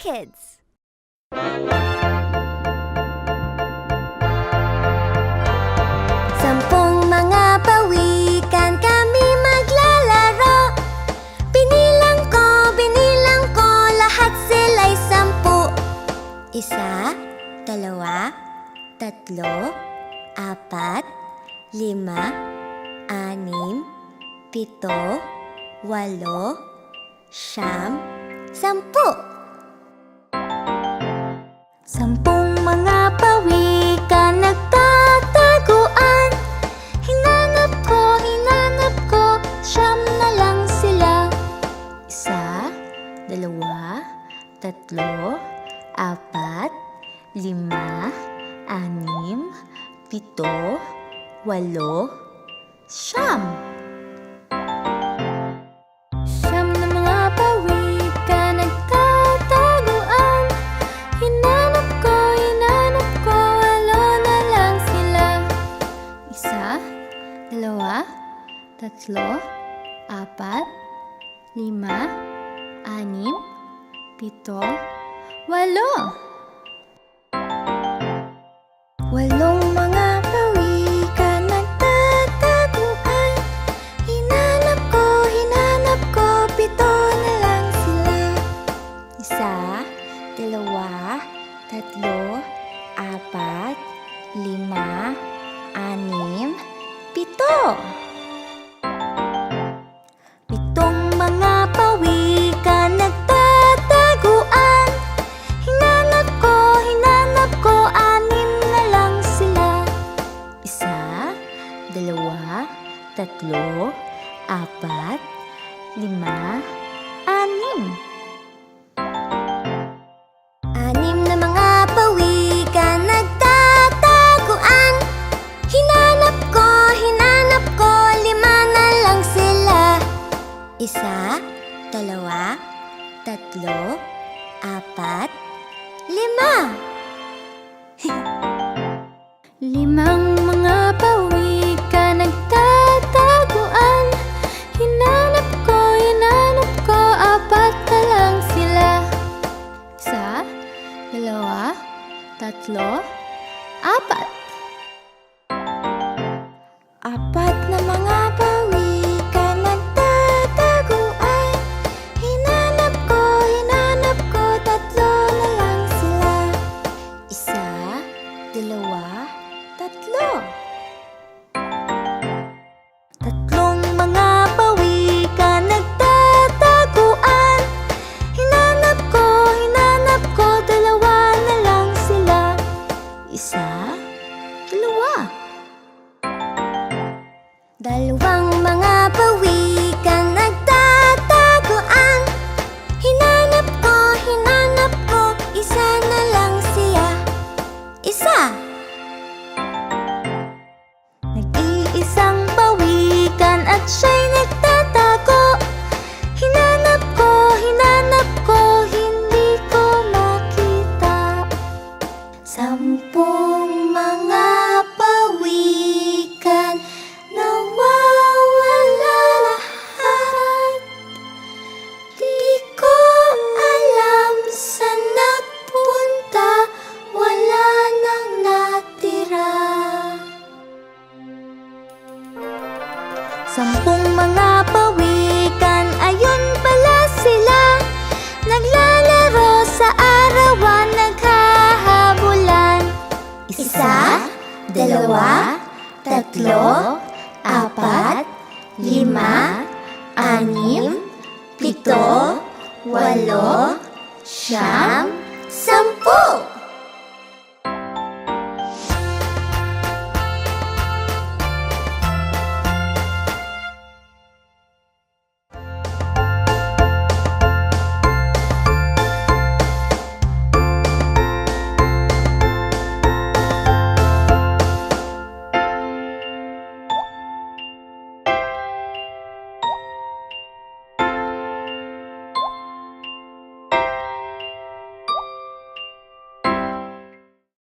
Kids. Sampung mga pawikan kami maglalaro. Binilang ko, binilang ko, lahat sila'y sampu. Isa, dalawa, tatlo, apat, lima, anim, pito, walo, siyam, sampu Sampung mga pawikan nagtataguan. Hinanap ko, hinanap ko, siyam na lang sila. Isa, dalawa, tatlo, apat, lima, anim, pito, walo, Siyam tatlo, apat, lima, anim, pito, walo. Walong apat, lima, anim. Anim na mga pawikan nagtataguan. Hinanap ko, hinanap ko, lima na lang sila. Isa, dalawa, tatlo, apat, lima. Limang dalawa, tatlo, apat? Apat na mga pawikan nagtataguan. Hinanap ko, hinanap ko, tatlo lang sila. Isa, dalawa, tatlo Dalawa Sampung mga pawikan Ayun pala sila. Naglalaro sa arawan Naghahabulan. Isa, dalawa, tatlo, apat, lima, anim, pito, walo, siyam,